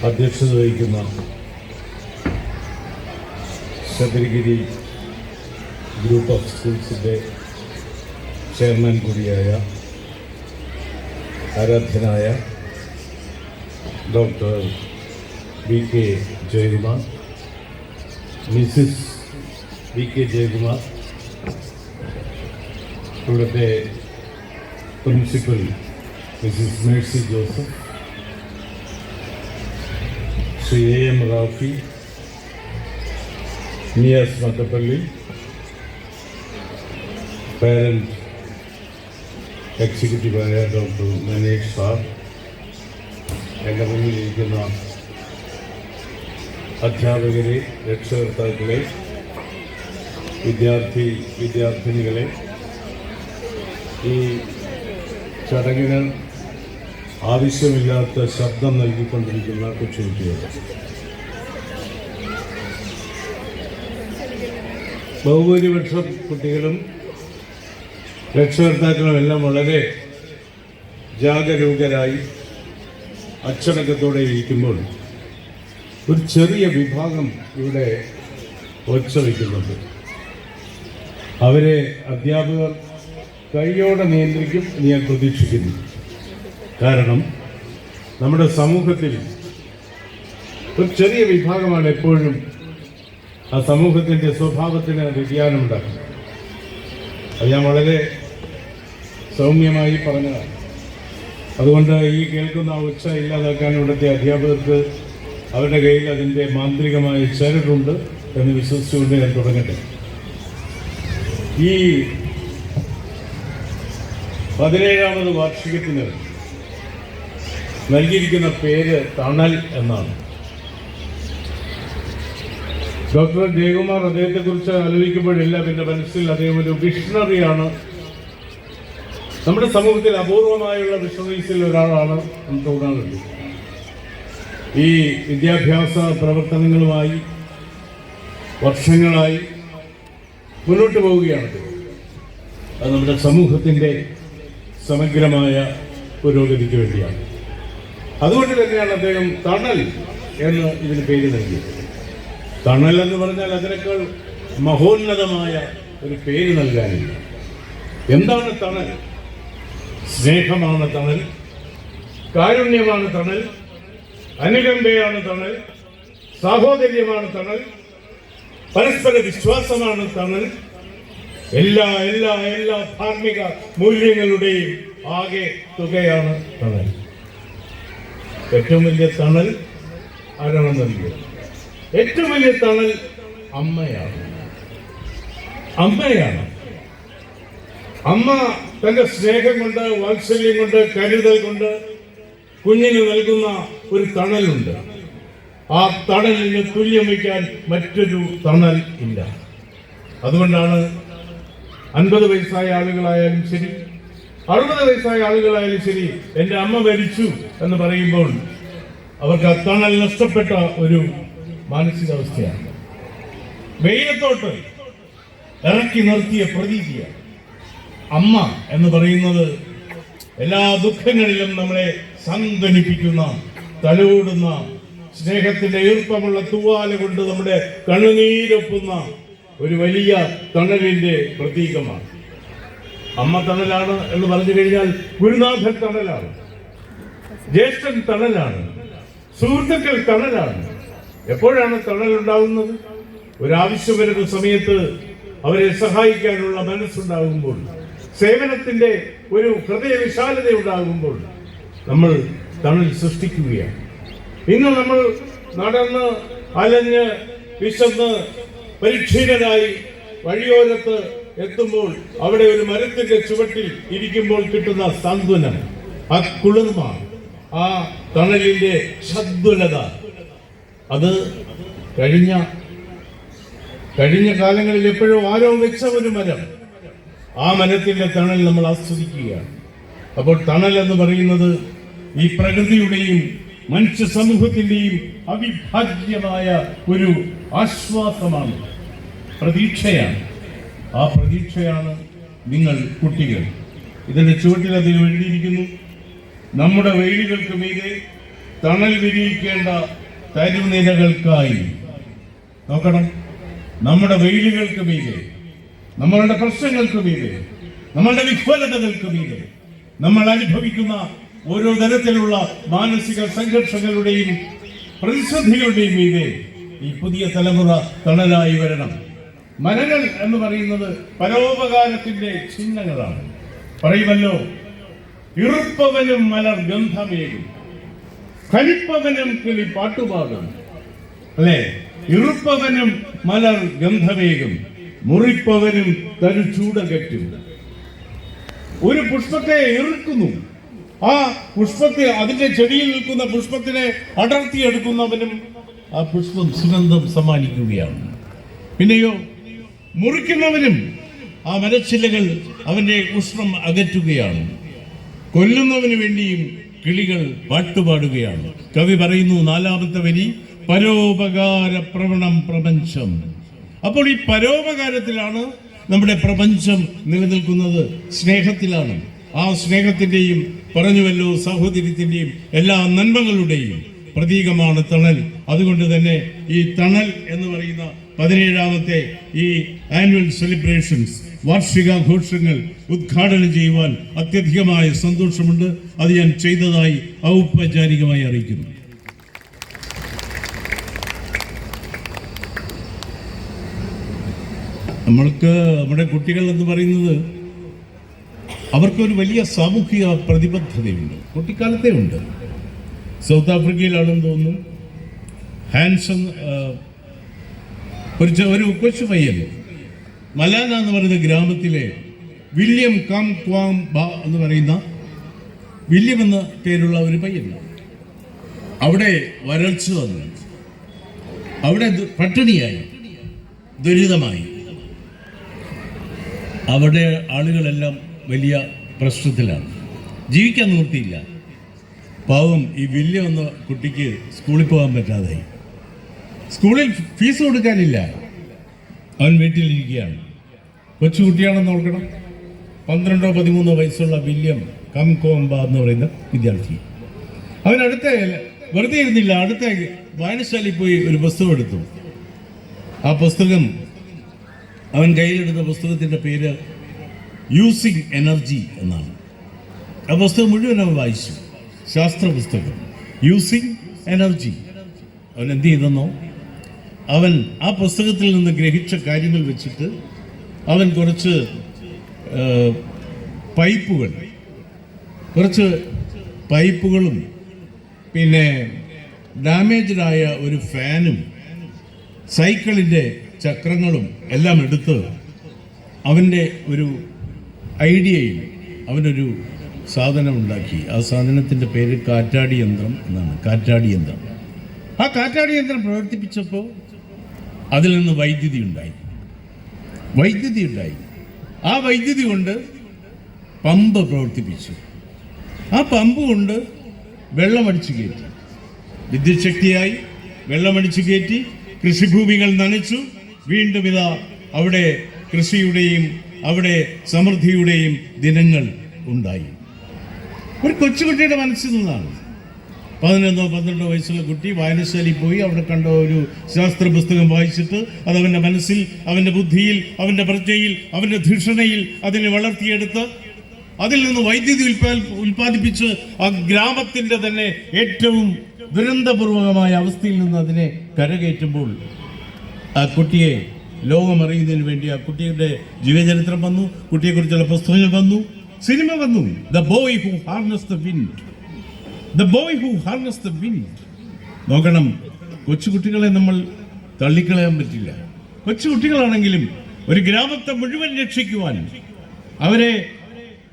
അധ്യക്ഷത വഹിക്കുന്ന Sabarigiri group of സ്കൂൾസിന്റെ ചെയർമാൻ കൂടിയായ ആരാധ്യനായ doctor V K Jayakumar Mrs V K Jayakumar ഇവിടുത്തെ principal Mrs Mercy Joseph Shri A M Rafi Niyas Mathappally parent എക്സിക്യൂട്ടീവായ doctor Manesh sir എന്റെ മുന്നിലിരിക്കുന്ന അധ്യാപകരെ രക്ഷകർത്താക്കളെ വിദ്യാർത്ഥി വിദ്യാർത്ഥിനികളെ ഈ ചടങ്ങിന് ആവശ്യമില്ലാത്ത ശബ്ദം നൽകിക്കൊണ്ടിരിക്കുന്ന കൊച്ചുകുട്ടികൾ ബഹുഭൂരിപക്ഷം കുട്ടികളും രക്ഷകർത്താക്കളും എല്ലാം വളരെ ജാഗരൂകരായി അച്ചടക്കത്തോടെ ഇരിക്കുമ്പോൾ ഒരു ചെറിയ വിഭാഗം ഇവിടെ ഒച്ച വയ്ക്കുന്നുണ്ട് അവരെ അധ്യാപകർ കൈയോടെ നിയന്ത്രിക്കും ഞാൻ പ്രതീക്ഷിക്കുന്നു. കാരണം നമ്മുടെ സമൂഹത്തിൽ ഒരു ചെറിയ വിഭാഗമാണ് എപ്പോഴും ആ സമൂഹത്തിന്റെ സ്വഭാവത്തിന് വ്യതിയാനമുണ്ടാക്കുന്നത്. അത് ഞാൻ വളരെ സൗമ്യമായി പറഞ്ഞതാണ്. അതുകൊണ്ട് ഈ കേൾക്കുന്ന ഉച്ച ഇല്ലാതാക്കാൻ ഇവിടുത്തെ അധ്യാപകർക്ക് അവരുടെ കയ്യിൽ അതിന്റെ മാന്ത്രികമായ ചരടുണ്ട് എന്ന് വിശ്വസിച്ചുകൊണ്ട് ഞാൻ തുടങ്ങട്ടെ. ഈ പതിനേഴാമത് വാർഷികത്തിന് നൽകിയിരിക്കുന്ന പേര് തണൽ എന്നാണ്. ഡോക്ടർ ജയകുമാർ അദ്ദേഹത്തെ കുറിച്ച് ആലോചിക്കുമ്പോഴെല്ലാം എന്റെ മനസ്സിൽ അദ്ദേഹം ഒരു വിഷണറിയാണ് നമ്മുടെ സമൂഹത്തിൽ അപൂർവമായുള്ള വിഷണറീസിൽ ഒരാളാണ് നമുക്ക് തോന്നാറുണ്ട്. ഈ വിദ്യാഭ്യാസ പ്രവർത്തനങ്ങളുമായി വർഷങ്ങളായി മുന്നോട്ട് പോവുകയാണ് അത് നമ്മുടെ സമൂഹത്തിന്റെ സമഗ്രമായ പുരോഗതിക്ക് വേണ്ടിയാണ്. അതുകൊണ്ട് തന്നെയാണ് അദ്ദേഹം തണൽ എന്ന് ഇതിന് പേര് നൽകിയത്? തണൽ എന്ന് പറഞ്ഞാൽ അതിനേക്കാൾ മഹോന്നതമായ ഒരു പേര് നൽകാനില്ല. എന്താണ് തണൽ? സ്നേഹമാണ് തണൽ കാരുണ്യമാണ് തണൽ അനുകമ്പയാണ് തണൽ സാഹോദര്യമാണ് തണൽ പരസ്പര വിശ്വാസമാണ് തണൽ. എല്ലാ എല്ലാ എല്ലാ ധാർമ്മിക മൂല്യങ്ങളുടെയും ആകെ തുകയാണ് തണൽ. ഏറ്റവും വലിയ തണൽ ആരാണ് നൽകിയത്? ഏറ്റവും വലിയ തണൽ അമ്മയാണ്. അമ്മയാണ്. അമ്മ തന്റെ സ്നേഹം കൊണ്ട് വാത്സല്യം കൊണ്ട് കരുതൽ കൊണ്ട് കുഞ്ഞിന് നൽകുന്ന ഒരു തണലുണ്ട്. ആ തണലിന് തുല്യം വയ്ക്കാൻ മറ്റൊരു തണൽ ഇല്ല. അതുകൊണ്ടാണ് അൻപത് വയസ്സായ ആളുകളായാലും ശരി അറുപത് വയസ്സായ ആളുകളായാലും ശരി എന്റെ അമ്മ മരിച്ചു. എന്ന് പറയുമ്പോൾ അവർക്ക് അത്താണൽ നഷ്ടപ്പെട്ട ഒരു മാനസികാവസ്ഥയാണ്. വെയിലത്തോട്ട് ഇറക്കി നിർത്തിയ പ്രതീതിയ അമ്മ എന്ന് പറയുന്നത് എല്ലാ ദുഃഖങ്ങളിലും നമ്മളെ സന്തനിപ്പിക്കുന്ന തലോടുന്ന സ്നേഹത്തിന്റെ ഈർപ്പമുള്ള തൂവാല കൊണ്ട് നമ്മുടെ കണ്ണുനീരൊപ്പുന്ന ഒരു വലിയ തണലിന്റെ പ്രതീകമാണ്. അമ്മ തണലാണ് എന്ന് പറഞ്ഞു കഴിഞ്ഞാൽ ഗുരുനാഥൻ തണലാണ്. ജ്യേഷ്ഠൻ തണലാണ് സുഹൃത്തുക്കൾ തണലാണ്. എപ്പോഴാണ് തണൽ ഉണ്ടാകുന്നത് ഒരാവശ്യം വരുന്ന സമയത്ത് അവരെ സഹായിക്കാനുള്ള മനസ്സുണ്ടാകുമ്പോൾ സേവനത്തിന്റെ ഒരു ഹൃദയ വിശാലത ഉണ്ടാകുമ്പോൾ നമ്മൾ തണൽ സൃഷ്ടിക്കുകയാണ്. ഇന്ന് നമ്മൾ നടന്ന് അലഞ്ഞ് വിശന്ന് പരിക്ഷീണനായി വഴിയോരത്ത് എത്തുമ്പോൾ അവിടെ ഒരു മരത്തിന്റെ ചുവട്ടിൽ ഇരിക്കുമ്പോൾ കിട്ടുന്ന സാന്ത്വനം ആ കുളിർമ. ആ തണലിന്റെ സദ്വലത അത് കഴിഞ്ഞ കഴിഞ്ഞ കാലങ്ങളിൽ എപ്പോഴും ആരോ വെച്ച ഒരു മരം. ആ മരത്തിന്റെ തണൽ നമ്മൾ ആസ്വദിക്കുകയാണ്. അപ്പോൾ തണൽ എന്ന് പറയുന്നത് ഈ പ്രകൃതിയുടെയും മനുഷ്യ സമൂഹത്തിന്റെയും അവിഭാജ്യമായ ഒരു ആശ്വാസമാണ് പ്രതീക്ഷയാണ്. ആ പ്രതീക്ഷയാണ് നിങ്ങൾ കുട്ടികൾ. ഇതിന്റെ ചുവട്ടിൽ അതിൽ എഴുതിയിരിക്കുന്നു നമ്മുടെ വെയിലുകൾക്ക് മീതെ തണൽ വിരിയിക്കേണ്ട തരുനിരകൾക്കായി. നോക്കണം. നമ്മുടെ വെയിലുകൾക്ക് മീതെ നമ്മളുടെ പ്രശ്നങ്ങൾക്ക് മീതെ നമ്മളുടെ വിഫലതകൾക്ക് മീതെ നമ്മൾ അനുഭവിക്കുന്ന ഓരോ തരത്തിലുള്ള മാനസിക സംഘർഷങ്ങളുടെയും പ്രതിസന്ധികളുടെയും മീതെ ഈ പുതിയ തലമുറ തണലായി വരണം. മരങ്ങൾ എന്ന് പറയുന്നത് പരോപകാരത്തിന്റെ ചിഹ്നങ്ങളാണ്. പറയുമല്ലോ ഇറുപ്പവനും മലർ ഗന്ധമേകും. കരിപ്പവനും കിളി പാട്ടുപാടും. അല്ലേ? ഇറുപ്പവനും മലർ ഗന്ധമേകും. മുറിപ്പവനും തരു ഒരു പുഷ്പത്തെ ഇറുക്കുന്നു. ആ പുഷ്പത്തെ അതിന്റെ ചെടിയിൽ നിൽക്കുന്ന പുഷ്പത്തിനെ അടർത്തിയെടുക്കുന്നവനും ആ പുഷ്പം സുഗന്ധം സമ്മാനിക്കുകയാണ്. പിന്നെയോ മുറിക്കുന്നവനും ആ മരച്ചില്ലകൾ അവന്റെ ഉഷ്ണം അകറ്റുകയാണ്. കൊല്ലുന്നവന് വേണ്ടിയും കിളികൾ പാട്ടുപാടുകയാണ്. കവി പറയുന്നു നാലാമത്തെ വരി പരോപകാര പ്രവണം പ്രപഞ്ചം. അപ്പോൾ ഈ പരോപകാരത്തിലാണ് നമ്മുടെ പ്രപഞ്ചം നിലനിൽക്കുന്നത്. സ്നേഹത്തിലാണ്. ആ സ്നേഹത്തിന്റെയും പറഞ്ഞുവല്ലോ സഹോദര്യത്തിന്റെയും എല്ലാ നന്മകളുടെയും പ്രതീകമാണ് തണൽ. അതുകൊണ്ട് തന്നെ ഈ തണൽ എന്ന് പറയുന്ന പതിനേഴാമത്തെ ഈ ആനുവൽ സെലിബ്രേഷൻസ് വാർഷികാഘോഷങ്ങൾ ഉദ്ഘാടനം ചെയ്യുവാൻ അത്യധികമായ സന്തോഷമുണ്ട്. അത് ഞാൻ ചെയ്തതായി ഔപചാരികമായി അറിയിക്കുന്നു. നമ്മൾക്ക് നമ്മുടെ കുട്ടികൾ എന്ന് പറയുന്നത് അവർക്കൊരു വലിയ സാമൂഹിക പ്രതിബദ്ധതയുണ്ട്. കുട്ടിക്കാലത്തേ ഉണ്ട്. സൗത്ത് ആഫ്രിക്കയിലാണെന്ന് തോന്നുന്നു. ഹാൻസൺ ഒരു കൊച്ചു പയ്യൻ മലാന എന്ന് പറയുന്ന ഗ്രാമത്തിലെ വില്യം കാം ക്വാം ബ എന്ന് പറയുന്ന വില്യം എന്ന പേരുള്ള ഒരു പയ്യൻ അവിടെ വരൾച്ച വന്നു. അവിടെ പട്ടിണിയായി. ദുരിതമായി. അവിടെ ആളുകളെല്ലാം വലിയ പ്രശ്നത്തിലാണ്. ജീവിക്കാൻ നിവൃത്തിയില്ല. പാവം ഈ വില്യം എന്ന കുട്ടിക്ക് സ്കൂളിൽ പോകാൻ പറ്റാതായി. സ്കൂളിൽ ഫീസ് കൊടുക്കാനില്ല. അവൻ വീട്ടിലിരിക്കുകയാണ്. കൊച്ചുകുട്ടിയാണെന്ന് ഓർക്കണം. പന്ത്രണ്ടോ പതിമൂന്നോ വയസ്സുള്ള വില്യം കംകോംബ എന്ന് പറയുന്ന വിദ്യാർത്ഥി. അവൻ അടുത്ത വെറുതെ ഇരുന്നില്ല. അടുത്ത വായനശാലയിൽ പോയി ഒരു പുസ്തകം എടുത്തു. ആ പുസ്തകം അവൻ കയ്യിലെടുത്ത പുസ്തകത്തിന്റെ പേര് യൂസിങ് എനർജി എന്നാണ്. ആ പുസ്തകം മുഴുവൻ അവൻ വായിച്ചു. ശാസ്ത്ര പുസ്തകം. Using energy. അവൻ എന്ത് ചെയ്തെന്നോ അവൻ ആ പുസ്തകത്തിൽ നിന്ന് ഗ്രഹിച്ച കാര്യങ്ങൾ വെച്ചിട്ട് അവൻ കുറച്ച് പൈപ്പുകൾ. കുറച്ച് പൈപ്പുകളും പിന്നെ ഡാമേജ്ഡായ ഒരു ഫാനും സൈക്കിളിന്റെ ചക്രങ്ങളും എല്ലാം എടുത്ത് അവന്റെ ഒരു ഐഡിയയിൽ അവനൊരു സാധനം ഉണ്ടാക്കി ആ സാധനത്തിന്റെ പേര് കാറ്റാടി യന്ത്രം എന്നാണ്. കാറ്റാടി യന്ത്രം. ആ കാറ്റാടി യന്ത്രം പ്രവർത്തിപ്പിച്ചപ്പോൾ അതിൽ നിന്ന് വൈദ്യുതി ഉണ്ടായി. വൈദ്യുതി ഉണ്ടായി. ആ വൈദ്യുതി കൊണ്ട് പമ്പ് പ്രവർത്തിപ്പിച്ചു. ആ പമ്പ് കൊണ്ട് വെള്ളമടിച്ചു കയറ്റി. വിദ്യുത് ശക്തിയായി വെള്ളമടിച്ചു കയറ്റി കൃഷിഭൂമികൾ നനച്ചു. വീണ്ടും ഇതാ അവിടെ കൃഷിയുടെയും അവിടെ സമൃദ്ധിയുടെയും ദിനങ്ങൾ ഉണ്ടായി. ഒരു കൊച്ചുകുട്ടിയുടെ മനസ്സിൽ നിന്നാണ്. പതിനൊന്നോ പന്ത്രണ്ടോ വയസ്സുള്ള കുട്ടി വായനശാലയിൽ പോയി അവിടെ കണ്ട ഒരു ശാസ്ത്ര പുസ്തകം വായിച്ചിട്ട് അത് അവന്റെ മനസ്സിൽ അവന്റെ ബുദ്ധിയിൽ അവന്റെ പ്രജ്ഞയിൽ അവന്റെ ധിഷണയിൽ അതിനെ വളർത്തിയെടുത്ത് അതിൽ നിന്ന് വൈദ്യുതി ഉൽപാ ഉൽപ്പാദിപ്പിച്ച് ആ ഗ്രാമത്തിന്റെ തന്നെ ഏറ്റവും ദുരന്തപൂർവകമായ അവസ്ഥയിൽ നിന്ന് അതിനെ കരകയറ്റുമ്പോൾ ആ കുട്ടിയെ ലോകം അറിയുന്നതിന് വേണ്ടി ആ കുട്ടിയുടെ ജീവചരിത്രം വന്നു കുട്ടിയെക്കുറിച്ചുള്ള പുസ്തകങ്ങൾ വന്നു സിനിമ വന്നു. The boy who harness the wind the boy who harness the wind നോക്കണം. കൊച്ചുകുട്ടികളെ നമ്മൾ തള്ളിക്കളയാൻ പറ്റില്ല. കൊച്ചുകുട്ടികളാണെങ്കിലും ഒരു ഗ്രാമത്തെ മുഴുവൻ രക്ഷിക്കുവാൻ അവരെ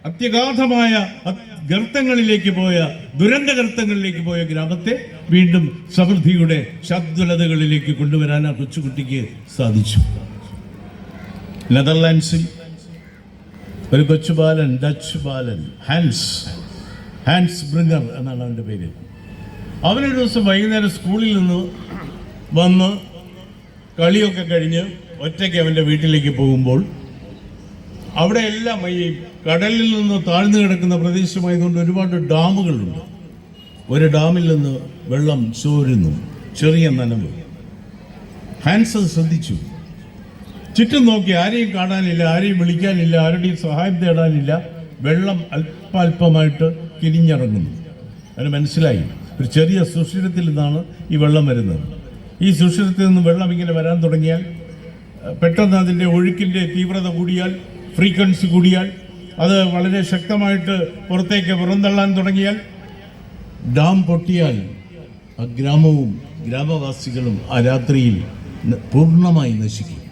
അത്യഗാധമായ അത് ഗർത്തങ്ങളിലേക്ക് പോയ ദുരന്ത ഗർത്തങ്ങളിലേക്ക് പോയ ഗ്രാമത്തെ വീണ്ടും സമൃദ്ധിയുടെ ശബ്ദലതകളിലേക്ക് കൊണ്ടുവരാൻ ആ കൊച്ചുകുട്ടിക്ക് സാധിച്ചു. നെതർലാൻഡ്സിൽ ഒരു കൊച്ചു ബാലൻ ഡച്ച് ബാലൻ ഹാൻസ് ഹാൻസ് ബ്രിങ്ങർ എന്നാണ് അവന്റെ പേര്. അവനൊരു ദിവസം വൈകുന്നേരം സ്കൂളിൽ നിന്ന് വന്ന് കളിയൊക്കെ കഴിഞ്ഞ് ഒറ്റയ്ക്ക് അവന്റെ വീട്ടിലേക്ക് പോകുമ്പോൾ അവിടെ എല്ലാം ഈ കടലിൽ നിന്ന് താഴ്ന്നു കിടക്കുന്ന പ്രദേശമായതുകൊണ്ട് ഒരുപാട് ഡാമുകളുണ്ട്. ഒരു ഡാമിൽ നിന്ന് വെള്ളം ചോരുന്നു. ചെറിയ നനവ്. അത് ശ്രദ്ധിച്ചു. ചുറ്റും നോക്കി ആരെയും കാണാനില്ല ആരെയും വിളിക്കാനില്ല ആരുടെയും സഹായം തേടാനില്ല. വെള്ളം അല്പാൽപമായിട്ട് കിരിഞ്ഞിറങ്ങുന്നു അതിന് മനസ്സിലായി. ഒരു ചെറിയ സുഷിരത്തിൽ നിന്നാണ് ഈ വെള്ളം വരുന്നത്. ഈ സുഷിരത്തിൽ നിന്ന് വെള്ളം ഇങ്ങനെ വരാൻ തുടങ്ങിയാൽ പെട്ടെന്ന് അതിന്റെ ഒഴുക്കിന്റെ തീവ്രത കൂടിയാൽ ഫ്രീക്വൻസി കൂടിയാൽ അത് വളരെ ശക്തമായിട്ട് പുറത്തേക്ക് പുറന്തള്ളാൻ തുടങ്ങിയാൽ ഡാം പൊട്ടിയാൽ ആ ഗ്രാമവും ഗ്രാമവാസികളും ആ രാത്രിയിൽ പൂർണമായി നശിക്കും.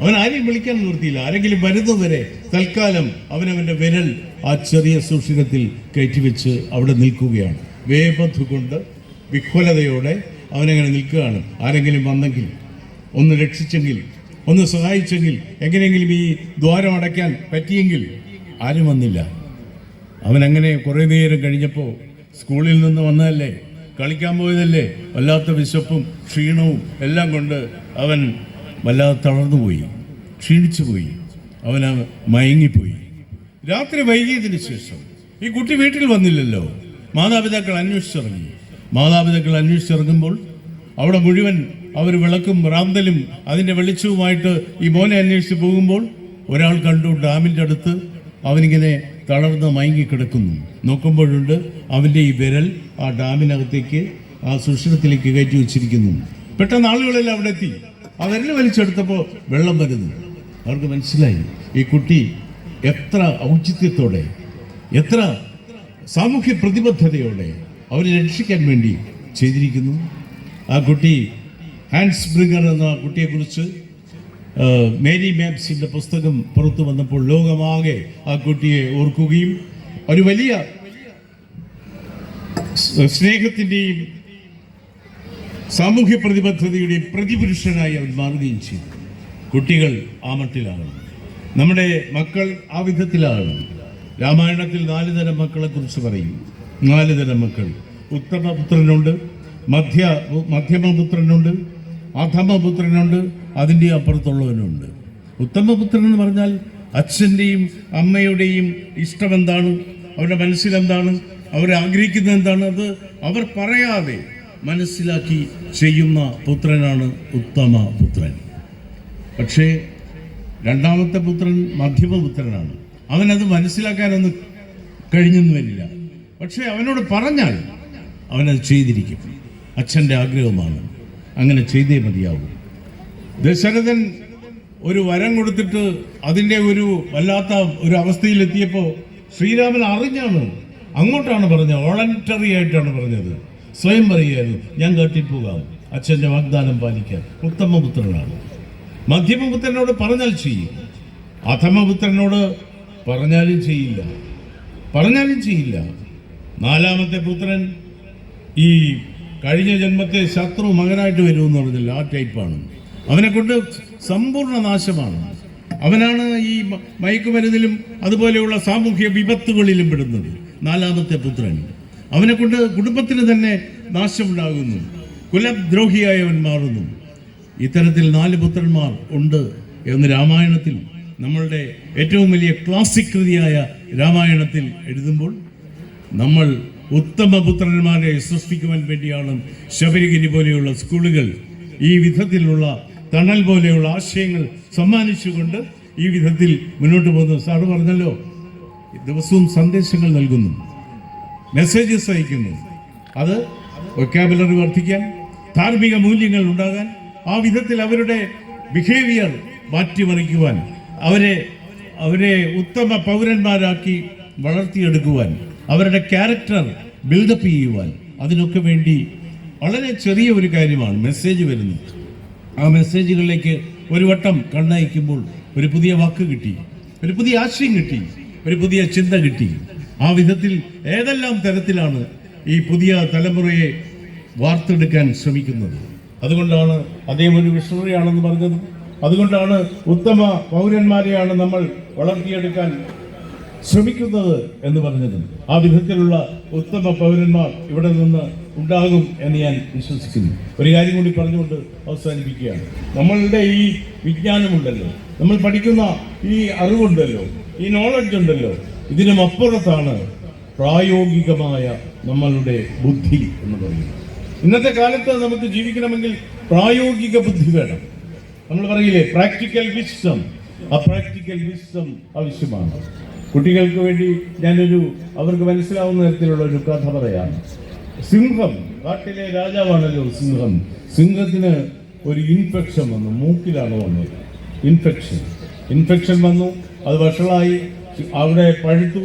അവൻ ആരെയും വിളിക്കാൻ നിവൃത്തിയില്ല. ആരെങ്കിലും വരുന്നവരെ തൽക്കാലം അവനവന്റെ വിരൽ ആ ചെറിയ സുഷിരത്തിൽ കയറ്റിവെച്ച് അവിടെ നിൽക്കുകയാണ്. വേപത്ത് കൊണ്ട് വിഹ്വലതയോടെ അവനങ്ങനെ നിൽക്കുകയാണ്. ആരെങ്കിലും വന്നെങ്കിൽ ഒന്ന് രക്ഷിച്ചെങ്കിൽ ഒന്ന് സഹായിച്ചെങ്കിൽ എങ്ങനെയെങ്കിലും ഈ ദ്വാരം അടയ്ക്കാൻ പറ്റിയെങ്കിൽ ആരും വന്നില്ല. അവനങ്ങനെ കുറേ നേരം കഴിഞ്ഞപ്പോൾ സ്കൂളിൽ നിന്ന് വന്നതല്ലേ? കളിക്കാൻ പോയതല്ലേ? വല്ലാത്ത വിശപ്പും ക്ഷീണവും എല്ലാം കൊണ്ട് അവൻ വല്ലാതെ തളർന്നുപോയി ക്ഷീണിച്ചു പോയി. അവൻ മയങ്ങിപ്പോയി. രാത്രി വൈകിയതിന് ശേഷം ഈ കുട്ടി വീട്ടിൽ വന്നില്ലല്ലോ. മാതാപിതാക്കൾ അന്വേഷിച്ചിറങ്ങി. മാതാപിതാക്കൾ അന്വേഷിച്ചിറങ്ങുമ്പോൾ അവിടെ മുഴുവൻ അവർ വിളക്കും റാന്തലും അതിന്റെ വെളിച്ചവുമായിട്ട് ഈ മോനെ അന്വേഷിച്ച് പോകുമ്പോൾ ഒരാൾ കണ്ടു ഡാമിന്റെ അടുത്ത് അവനിങ്ങനെ തളർന്ന് മയങ്ങി കിടക്കുന്നു നോക്കുമ്പോഴുണ്ട് അവന്റെ ഈ വിരൽ ആ ഡാമിനകത്തേക്ക് ആ സുഷിരത്തിലേക്ക് കയറ്റി വെച്ചിരിക്കുന്നു. പെട്ടെന്ന് ആളുകളെല്ലാം അവിടെ എത്തി. ആ വിരൽ വലിച്ചെടുത്തപ്പോൾ വെള്ളം വരുന്നു. അവർക്ക് മനസ്സിലായി ഈ കുട്ടി എത്ര ഔചിത്യത്തോടെ എത്ര സാമൂഹ്യ പ്രതിബദ്ധതയോടെ അവരെ രക്ഷിക്കാൻ വേണ്ടി ചെയ്തിരിക്കുന്നു. ആ കുട്ടി ഹാൻസ് ബ്രിഗർ എന്ന കുട്ടിയെക്കുറിച്ച് മേരി മാപ്സിന്റെ പുസ്തകം പുറത്തു വന്നപ്പോൾ ലോകമാകെ ആ കുട്ടിയെ ഓർക്കുകയും ഒരു വലിയ സ്നേഹത്തിന്റെയും സാമൂഹ്യ പ്രതിബദ്ധതയുടെ പ്രതിപുരുഷനായി അവൻ മാറുകയും ചെയ്തു. കുട്ടികൾ ആ മട്ടിലാണ് നമ്മുടെ മക്കൾ ആ വിധത്തിലാണ് രാമായണത്തിൽ നാല് തരം മക്കളെ കുറിച്ച് പറയും. നാല് തരം മക്കൾ. ഉത്തമപുത്രനുണ്ട് മധ്യ മധ്യമപുത്രനുണ്ട് അധമപുത്രനുണ്ട് അതിന്റെ അപ്പുറത്തുള്ളവനുണ്ട്. ഉത്തമപുത്രൻ എന്ന് പറഞ്ഞാൽ അച്ഛന്റെയും അമ്മയുടെയും ഇഷ്ടം എന്താണ് അവരുടെ മനസ്സിലെന്താണ്? അവരാഗ്രഹിക്കുന്നത് എന്താണ് അത് അവർ പറയാതെ മനസ്സിലാക്കി ചെയ്യുന്ന പുത്രനാണ് ഉത്തമ പുത്രൻ. പക്ഷേ രണ്ടാമത്തെ പുത്രൻ മധ്യമപുത്രനാണ് അവനത് മനസ്സിലാക്കാനൊന്നും കഴിഞ്ഞെന്ന് വരില്ല. പക്ഷേ അവനോട് പറഞ്ഞാൽ അവനത് ചെയ്തിരിക്കും. അച്ഛന്റെ ആഗ്രഹമാണ്. അങ്ങനെ ചെയ്തേ മതിയാവും. ദശരഥൻ ഒരു വരം കൊടുത്തിട്ട് അതിന്റെ ഒരു വല്ലാത്ത ഒരു അവസ്ഥയിലെത്തിയപ്പോൾ ശ്രീരാമൻ അറിഞ്ഞാണ്. അങ്ങോട്ടാണ് പറഞ്ഞത്. വോളണ്ടറി ആയിട്ടാണ് പറഞ്ഞത്. സ്വയം പറയുകയായിരുന്നു ഞാൻ കേട്ടിൽ പോകാം അച്ഛന്റെ വാഗ്ദാനം പാലിക്കാൻ. ഉത്തമപുത്രനാണ്. മധ്യമപുത്രനോട് പറഞ്ഞാൽ ചെയ്യും. അധമപുത്രനോട് പറഞ്ഞാലും ചെയ്യില്ല. പറഞ്ഞാലും ചെയ്യില്ല. നാലാമത്തെ പുത്രൻ ഈ കഴിഞ്ഞ ജന്മത്തെ ശത്രു മകനായിട്ട് വരുമെന്ന് പറഞ്ഞില്ല. ആ ടൈപ്പാണ്. അവനെ കൊണ്ട് സമ്പൂർണ നാശമാണ്. അവനാണ് ഈ മയക്കുമരുന്നിലും അതുപോലെയുള്ള സാമൂഹ്യ വിപത്തുകളിലും പെടുന്നത്. നാലാമത്തെ പുത്രൻ. അവനെ കൊണ്ട് കുടുംബത്തിന് തന്നെ നാശമുണ്ടാകുന്നു. കുലദ്രോഹിയായി അവൻ മാറുന്നു. ഇത്തരത്തിൽ നാല് പുത്രന്മാർ ഉണ്ട് എന്ന് രാമായണത്തിൽ നമ്മളുടെ ഏറ്റവും വലിയ ക്ലാസിക് കൃതിയായ രാമായണത്തിൽ എഴുതുമ്പോൾ നമ്മൾ ഉത്തമ പുത്രന്മാരെ സൃഷ്ടിക്കുവാൻ വേണ്ടിയാണ് ശബരിഗിരി പോലെയുള്ള സ്കൂളുകൾ ഈ വിധത്തിലുള്ള തണൽ പോലെയുള്ള ആശയങ്ങൾ സമ്മാനിച്ചുകൊണ്ട് ഈ വിധത്തിൽ മുന്നോട്ട് പോകുന്നു. സാറ് പറഞ്ഞല്ലോ ദിവസവും സന്ദേശങ്ങൾ നൽകുന്നു. മെസ്സേജസ് അയക്കുന്നു. അത് വൊക്കാബുലറി വർദ്ധിക്കാൻ ധാർമ്മിക മൂല്യങ്ങൾ ഉണ്ടാകാൻ ആ വിധത്തിൽ അവരുടെ ബിഹേവിയർ മാറ്റിമറിക്കുവാൻ അവരെ അവരെ ഉത്തമ പൗരന്മാരാക്കി വളർത്തിയെടുക്കുവാൻ അവരുടെ ക്യാരക്ടർ ബിൽഡപ്പ് ചെയ്യുവാൻ അതിനൊക്കെ വേണ്ടി വളരെ ചെറിയ ഒരു കാര്യമാണ് മെസ്സേജ് വരുന്നത്. ആ മെസ്സേജുകളിലേക്ക് ഒരു വട്ടം കണ്ണയക്കുമ്പോൾ ഒരു പുതിയ വാക്ക് കിട്ടി ഒരു പുതിയ ആശയം കിട്ടി ഒരു പുതിയ ചിന്ത കിട്ടി. ആ വിധത്തിൽ ഏതെല്ലാം തരത്തിലാണ് ഈ പുതിയ തലമുറയെ വാർത്തെടുക്കാൻ ശ്രമിക്കുന്നത്? അതുകൊണ്ടാണ് അദ്ദേഹം ഒരു വിഷ്ണുറിയാണെന്ന് പറഞ്ഞത് അതുകൊണ്ടാണ് ഉത്തമ പൗരന്മാരെയാണ് നമ്മൾ വളർത്തിയെടുക്കാൻ ശ്രമിക്കുന്നത് എന്ന് പറഞ്ഞത്. ആ വിധത്തിലുള്ള ഉത്തമ പൗരന്മാർ ഇവിടെ നിന്ന് ഉണ്ടാകും എന്ന് ഞാൻ വിശ്വസിക്കുന്നു. ഒരു കാര്യം കൂടി പറഞ്ഞുകൊണ്ട് അവസാനിപ്പിക്കുകയാണ്. നമ്മളുടെ ഈ വിജ്ഞാനമുണ്ടല്ലോ. നമ്മൾ പഠിക്കുന്ന ഈ അറിവുണ്ടല്ലോ. ഈ നോളജ് ഉണ്ടല്ലോ. ഇതിനും അപ്പുറത്താണ് പ്രായോഗികമായ നമ്മളുടെ ബുദ്ധി എന്ന് പറയുന്നത്. ഇന്നത്തെ കാലത്ത് നമുക്ക് ജീവിക്കണമെങ്കിൽ പ്രായോഗിക ബുദ്ധി വേണം. നമ്മൾ പറയില്ലേ പ്രാക്ടിക്കൽ വിസ്ഡം ആ പ്രാക്ടിക്കൽ വിസ്ഡം ആവശ്യമാണ്. കുട്ടികൾക്ക് വേണ്ടി ഞാനൊരു അവർക്ക് മനസ്സിലാവുന്ന തരത്തിലുള്ള ഒരു കഥ പറയാം. സിംഹം കാട്ടിലെ രാജാവാണല്ലോ സിംഹം. സിംഹത്തിന് ഒരു ഇൻഫെക്ഷൻ വന്നു മൂക്കിലാണ് വന്നത്. ഇൻഫെക്ഷൻ ഇൻഫെക്ഷൻ വന്നു അത് വഷളായി. അവിടെ പഴുത്തു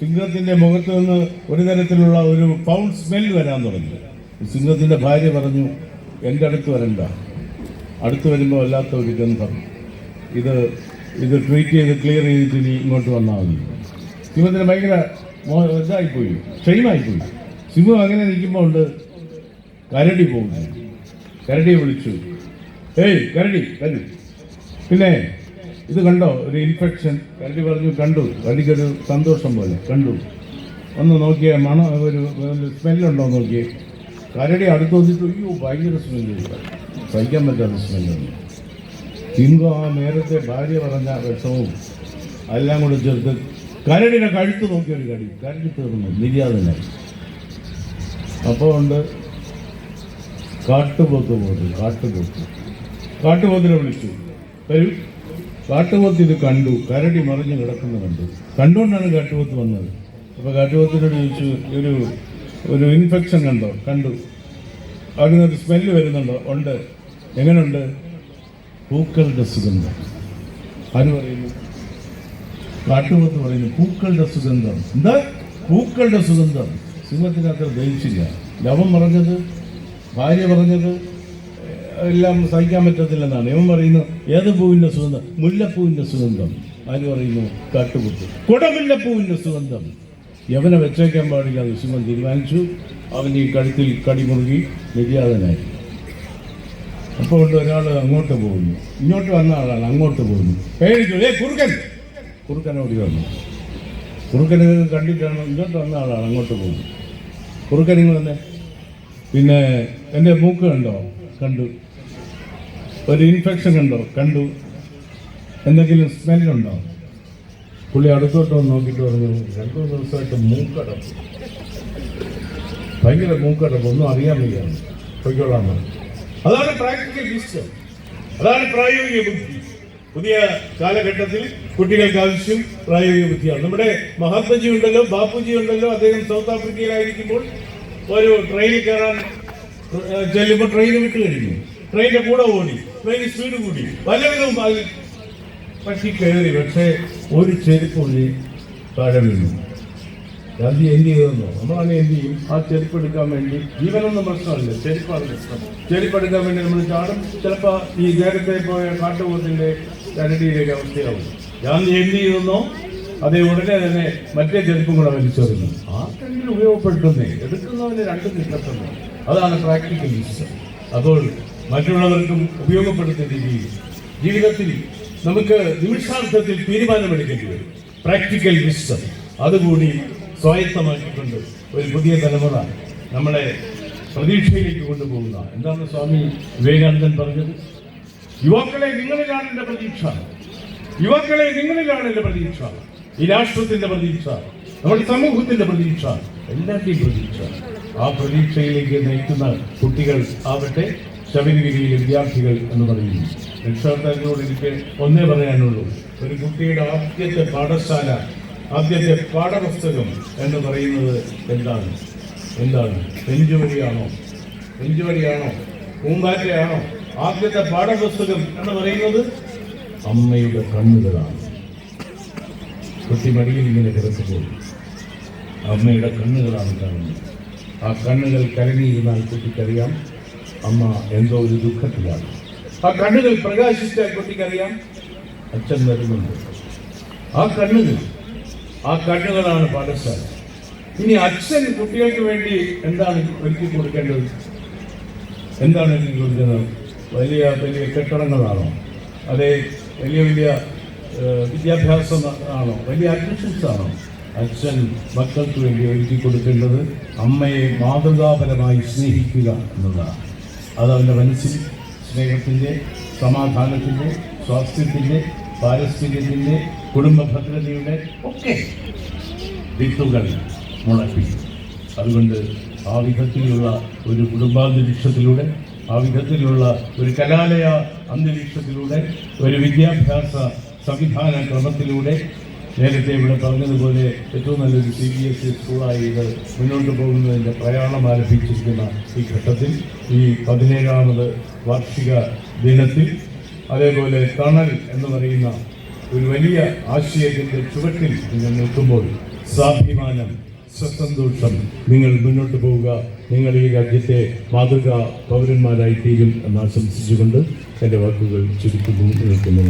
സിംഹത്തിന്റെ മുഖത്ത് നിന്ന് ഒരു തരത്തിലുള്ള ഒരു പൗണ്ട് സ്മെൽ വരാൻ തുടങ്ങി. സിംഹത്തിന്റെ ഭാര്യ പറഞ്ഞു എന്റെ അടുത്ത് വരണ്ട. അടുത്ത് വരുമ്പോൾ അല്ലാത്ത ഒരു ഗന്ധം. ഇത് ഇത് ട്രീറ്റ് ചെയ്ത് ക്ലിയർ ചെയ്തിട്ട് ഇനി ഇങ്ങോട്ട് വന്നാൽ മതി. സിംഹത്തിന് ഭയങ്കര ഇതായിപ്പോയി ക്ഷയമായിപ്പോയി സിംഹം അങ്ങനെ നിൽക്കുമ്പോൾ ഉണ്ട് കരടി പോകുന്നു. കരടിയെ വിളിച്ചു ഏയ് കരടി കരടി പിന്നെ ഇത് കണ്ടോ? ഒരു ഇൻഫെക്ഷൻ കരടി പറഞ്ഞു കണ്ടു. കരടിക്കൊരു സന്തോഷം പോലെ കണ്ടു. ഒന്ന് നോക്കിയേ മണ ഒരു സ്മെല്ലുണ്ടോ നോക്കിയേ. കരടി അടുത്ത് വന്നിട്ട് അയ്യോ ഭയങ്കര സ്മെല്ല് സഹിക്കാൻ പറ്റാത്ത സ്മെല്ലുണ്ട് സിംഹം ആ നേരത്തെ ഭാര്യ പറഞ്ഞ വിഷവും എല്ലാം കൂടെ ചേർത്ത് കരടിനെ കഴുത്ത് നോക്കിയ ഒരു കടി. കരടി തീർന്നു നിര്യാതനായി. അപ്പോൾ ഉണ്ട് കാട്ടുപോത്ത് പോത്ത് കാട്ടുപോത്ത്. കാട്ടുപോത്തിനെ വിളിച്ചു. വരൂ. കാട്ടുപോത്ത് ഇത് കണ്ടു. കരടി മറിഞ്ഞ് കിടക്കുന്ന കണ്ടു. കണ്ടുകൊണ്ടാണ് കാട്ടുപോത്ത് വന്നത്. അപ്പോൾ കാട്ടുപോത്തിനോട് ചോദിച്ചു ഒരു ഒരു ഇൻഫെക്ഷൻ കണ്ടോ? കണ്ടു. അതിനൊരു സ്മെല്ല് വരുന്നുണ്ടോ? ഉണ്ട്. എങ്ങനെയുണ്ട് പൂക്കളുടെ സുഗന്ധം. ആര് പറയുന്നു? കാട്ടുപോത്ത് പറയുന്നു പൂക്കളുടെ സുഗന്ധം. എന്താ? പൂക്കളുടെ സുഗന്ധം. സിംഹത്തിനകത്ത് ദഹിച്ചില്ല. ലവം പറഞ്ഞത് ഭാര്യ പറഞ്ഞത്? എല്ലാം സഹിക്കാൻ പറ്റത്തില്ലെന്നാണ്. ഇവൻ പറയുന്നു ഏത് പൂവിന്റെ സുഗന്ധം? മുല്ലപ്പൂവിന്റെ സുഗന്ധം. ആര് പറയുന്നു? കാട്ടുപോത്ത് കുടമുല്ലപ്പൂവിന്റെ സുഗന്ധം. യവനെ വെച്ചേക്കാൻ പാടില്ല സിംഹം തീരുമാനിച്ചു. അവൻ ഈ കഴുത്തിൽ കടിമുറുകി നിര്യാതനായി. അപ്പോൾ കൊണ്ട് ഒരാൾ അങ്ങോട്ട് പോകുന്നു. ഇങ്ങോട്ട് വന്ന ആളാണ് അങ്ങോട്ട് പോകുന്നു. പേടിച്ചു ഏ കുറുക്കൻ! ഓടി വന്നു. കുറുക്കനെ കണ്ടിട്ടാണ് ഇങ്ങോട്ട് വന്ന ആളാണ് അങ്ങോട്ട് പോകുന്നു കുറുക്കൻ വന്നേ. പിന്നെ എന്റെ മൂക്ക് കണ്ടോ? കണ്ടു. ഒരു ഇൻഫെക്ഷൻ ഉണ്ടോ? കണ്ടു. എന്തെങ്കിലും സ്മെല്ലുണ്ടോ? പുള്ളി അടുത്തോട്ട് നോക്കിയിട്ട് പറഞ്ഞു രണ്ടു ദിവസമായിട്ട് മൂക്കടപ്പ്. ഭയങ്കര മൂക്കടപ്പ് ഒന്നും അറിയാൻ വയ്യ. പൊയ്ക്കോളാം അതാണ് പ്രാക്ടിക്കൽ വിസ്ഡം അതാണ് പ്രായോഗിക ബുദ്ധി. പുതിയ കാലഘട്ടത്തിൽ കുട്ടികൾക്ക് ആവശ്യം പ്രായോഗിക ബുദ്ധിയാണ്. നമ്മുടെ മഹാത്മജി ഉണ്ടല്ലോ ബാപ്പുജി ഉണ്ടല്ലോ അദ്ദേഹം സൗത്ത് ആഫ്രിക്കയിലായിരിക്കുമ്പോൾ ഒരു ട്രെയിനിൽ കയറാൻ ചെല്ലുമ്പോൾ ട്രെയിൻ വിട്ട് കഴിഞ്ഞു ട്രെയിനിന്റെ കൂടെ ഓടി. ട്രെയിൻ സ്പീഡ് കൂടി. വല്ലവിധവും അതിൽ പക്ഷി കയറി പക്ഷേ ഒരു ചെരുപ്പുള്ളി താഴെ വീണു. ഗാന്ധി എന്ത് ചെയ്തെന്നോ? നമ്മളാണ് എന്ത് ചെയ്യും? ആ ചെരുപ്പ് എടുക്കാൻ വേണ്ടി ജീവനൊന്നും പ്രശ്നമല്ല. ചെരുപ്പാണ് പ്രശ്നം. ചെരുപ്പ് എടുക്കാൻ വേണ്ടി നമ്മൾ ചാടും. ചിലപ്പോൾ ഈ നേരത്തെ പോയ കാട്ടുപോത്തിന്റെ കരടിയിലേക്ക് അവസ്ഥയാവും. ഗാന്ധി എന്ത് ചെയ്തെന്നോ? അതേ ഉടനെ തന്നെ മറ്റേ ചെരുപ്പും കൂടെ വലിച്ചെറിഞ്ഞു ആർക്കെങ്കിലും ഉപയോഗപ്പെടുത്തുന്നേ? എടുക്കുന്നവന് രണ്ടും കിട്ടത്തുന്നു അതാണ് പ്രാക്ടിക്കൽ അപ്പോൾ മറ്റുള്ളവർക്കും ഉപയോഗപ്പെടുത്തുന്ന രീതിയിൽ ജീവിതത്തിൽ നമുക്ക് നിമിഷാർത്ഥത്തിൽ തീരുമാനമെടുക്കേണ്ടി വരും. പ്രാക്ടിക്കൽ വിസ്റ്റം അതുകൂടി സ്വായത്തമാക്കിക്കൊണ്ട് ഒരു പുതിയ തലമുറ നമ്മളെ പ്രതീക്ഷയിലേക്ക് കൊണ്ടുപോകുന്ന. എന്താണ് സ്വാമി വിവേകാനന്ദൻ പറഞ്ഞത്? യുവാക്കളെ നിങ്ങളിലാണ് എന്റെ പ്രതീക്ഷ. യുവാക്കളെ നിങ്ങളിലാണ് എന്റെ പ്രതീക്ഷ. ഈ രാഷ്ട്രത്തിന്റെ പ്രതീക്ഷ നമ്മുടെ സമൂഹത്തിന്റെ പ്രതീക്ഷ എല്ലാത്തിന്റെയും പ്രതീക്ഷ. ആ പ്രതീക്ഷയിലേക്ക് നയിക്കുന്ന കുട്ടികൾ ആവട്ടെ ശബരിഗിരിയിലെ വിദ്യാർത്ഥികൾ എന്ന് പറയുന്നു. രക്ഷാകർത്താക്കളോട് എനിക്ക് ഒന്നേ പറയാനുള്ളൂ. ഒരു കുട്ടിയുടെ ആദ്യത്തെ പാഠശാല ആദ്യത്തെ പാഠപുസ്തകം എന്ന് പറയുന്നത് എന്താണ്? എന്താണ്? പെഞ്ചുവടിയാണോ പെഞ്ചുവടിയാണോ പൂമ്പാറ്റയാണോ? ആദ്യത്തെ പാഠപുസ്തകം എന്ന് പറയുന്നത് അമ്മയുടെ കണ്ണുകളാണ്. കുട്ടി മടിയിൽ ഇങ്ങനെ കിടക്കുമ്പോൾ അമ്മയുടെ കണ്ണുകളാണ് കാണുന്നത്. ആ കണ്ണുകൾ കലങ്ങിയിരുന്നാൽ കുട്ടിക്കറിയാം. അമ്മ എന്തോ ഒരു ദുഃഖത്തിലാണ്. ആ കണ്ണുകൾ പ്രകാശിച്ച കുട്ടിക്കറിയാം അച്ഛൻ വരുന്നുണ്ട്. ആ കണ്ണുകൾ ആ കണ്ണുകളാണ് പാഠശാല ഇനി അച്ഛൻ കുട്ടികൾക്ക് വേണ്ടി എന്താണ് ഒരുക്കി കൊടുക്കേണ്ടത്? എന്താണ് എനിക്ക് കൊടുക്കുന്നത് വലിയ വലിയ കെട്ടിടങ്ങളാണോ? അതേ വലിയ വലിയ വിദ്യാഭ്യാസം ആണോ? വലിയ അഡ്മിഷൻസ് ആണോ? അച്ഛൻ മക്കൾക്ക് വേണ്ടി ഒരുക്കി കൊടുക്കേണ്ടത് അമ്മയെ മാതൃകാപരമായി സ്നേഹിക്കുക എന്നതാണ്. അത് അവന്റെ മനസ്സിൽ സ്നേഹത്തിന്റെ സമാധാനത്തിന്റെ സ്വാസ്ഥ്യത്തിന്റെ പാരിസ്ഥിതികത്തിന്റെ കുടുംബഭദ്രതയുടെ ഒക്കെ വിത്തുകൾ മുളപ്പിക്കും. അതുകൊണ്ട് ആ വിധത്തിലുള്ള ഒരു കുടുംബാന്തരീക്ഷത്തിലൂടെ ആ വിധത്തിലുള്ള ഒരു കലാലയ അന്തരീക്ഷത്തിലൂടെ ഒരു വിദ്യാഭ്യാസ സംവിധാന ക്രമത്തിലൂടെ നേരത്തെ ഇവിടെ പറഞ്ഞതുപോലെ ഏറ്റവും നല്ലൊരു സി ബി എസ് ഇ സ്കൂളായി ഇത് മുന്നോട്ട് പോകുന്നതിന്റെ പ്രയാണം ആരംഭിച്ചിരിക്കുന്ന ഈ ഘട്ടത്തിൽ ഈ പതിനേഴാമത് വാർഷിക ദിനത്തിൽ അതേപോലെ തണൽ എന്ന് പറയുന്ന ഒരു വലിയ ആശയത്തിന്റെ ചുവട്ടിൽ നിങ്ങൾ നിൽക്കുമ്പോൾ സ്വാഭിമാനം സസന്തോഷം നിങ്ങൾ മുന്നോട്ട് പോവുക. നിങ്ങൾ ഈ രാജ്യത്തെ മാതൃകാ പൗരന്മാരായി തീരും എന്ന് ആശംസിച്ചുകൊണ്ട് എന്റെ വാക്കുകൾ ചുരുക്കുന്നു നിൽക്കുന്നു